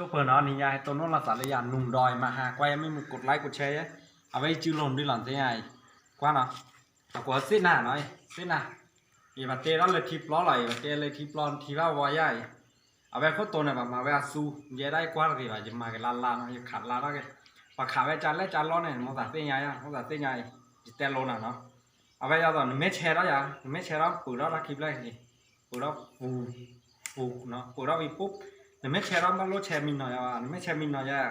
ช่วเปิดนาะนี่ยายตัวโน้นละสารยานหนุ่มดอยมาหาไว้ไม่มึงกดไลค์กดแชร์เอาไว้จื้อลมด้วยหลังที่ไงกว่าเนาะเอากว่าส้นหน้าหน่อยส้นหน้าอีมาเตะแล้วเลยทิปล้อไหลมาเตะเลยทิปล้อทีว่าวายายเอาไว้โคตรตัวเนี่ยแบบมาไว้สู้เยได้กว่าเลยว่าจะมากันลานลานจะขาดลานแล้วกันปากขาไว้จานแล้วจานล้อเนี่ยมองตาเส้นใหญ่อะมองตาเส้นใหญ่จะเตะลงน่ะเนาะเอาไว้ยาวตอนไม่แชร์แล้วอย่าไม่แชร์แล้วปุ๋ยแล้วรักคลิปเลยนี่ปุ๋ยแล้วปูปูเนาะปุ๋ยแล้วอีปุ๊บ ไม่แชร์รับมันรถแชร์มินหน่อยอะไม่แชร์มินหน่อยอะ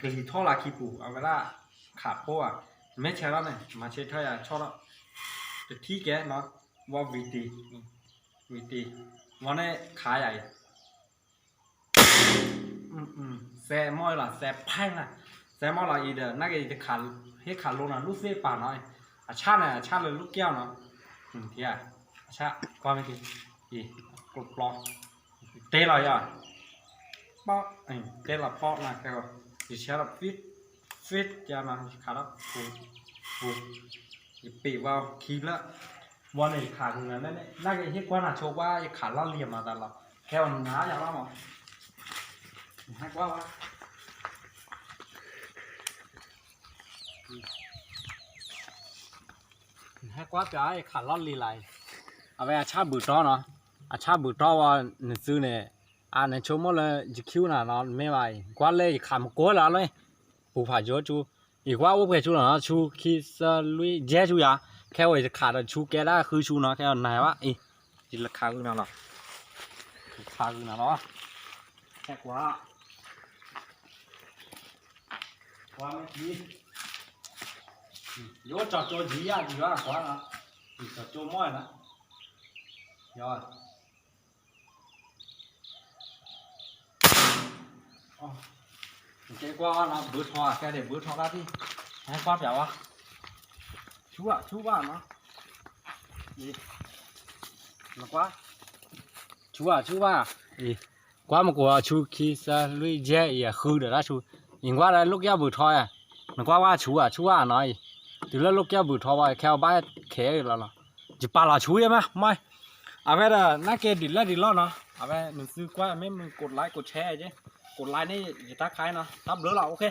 กรีท่อลาคีปูเอาเวลาขาดโป้อะไม่แชร์รับเลยมาเชร์เท่าอะชอบแล้วแต่ที่แกเนาะว่าวีตีวีตีวันนี้ขาใหญ่อืมอืแซ่มอยล่ะแซ่แพงอะแซ่มอยล่ะอีเดอร์นักอีเดจะขาดให้ขาดลงนะลูกเสียป่าน้อยอาชาเนี่ยอาชาเลยลูกแก้วเนาะอืมที่อะอาชาก็ไม่กินอีกรุบกรอบเตะลอยอะ bao anh tên là bao là cái thì sẽ là fit fit cho mà khá là phù phù thì bị vào khí là วันนี้ขาดเงินนั่นนี่น่าจะเห็นกว่าน่ะโชว์ว่าขาดล่าเหลี่ยมมาตลอดแค่วัน น้าอย่างว่าหมอให้กว่าว่าให้กว่าจะไอ้ขาดล่าลีไรเอาไปอาชาบือต้อเนาะอาชาบือต้อว่าหนึ่งซื้อเนี่ย à này chỗ mà là chỉ kêu là nó mê bài quá lê khám cố là lấy bù phải chỗ chú ý quá ốp cái chú là nó chú khi sa lui dễ chú ya theo ấy khá là chú cái đó khứ chú nó cái này quá ý chỉ là khá cái nào là khá cái nào đó khét quá quá mấy gì vô trò trò gì à gì đó quá là thì trò trò mỏi nữa rồi cái qua là bữa thọ cái để bữa thọ ra đi hai qua béo à chú ạ chú à nó gì nó quá chú à chú à gì quá một của chú khi sa lui dễ ya khư được đó chú nhìn qua là lúc giao bự thọ à nó qua qua chú à chú à nói từ lúc lúc giao bữa thọ vào theo ba khé là là chỉ ba là chú em á mai à vậy là nãy kia đi lên đi lo nó à vậy mình sư qua mấy mình cột lại cột che chứ กดไลน์นี่อย่าทักใครเนาะทับเหลือเราโอเค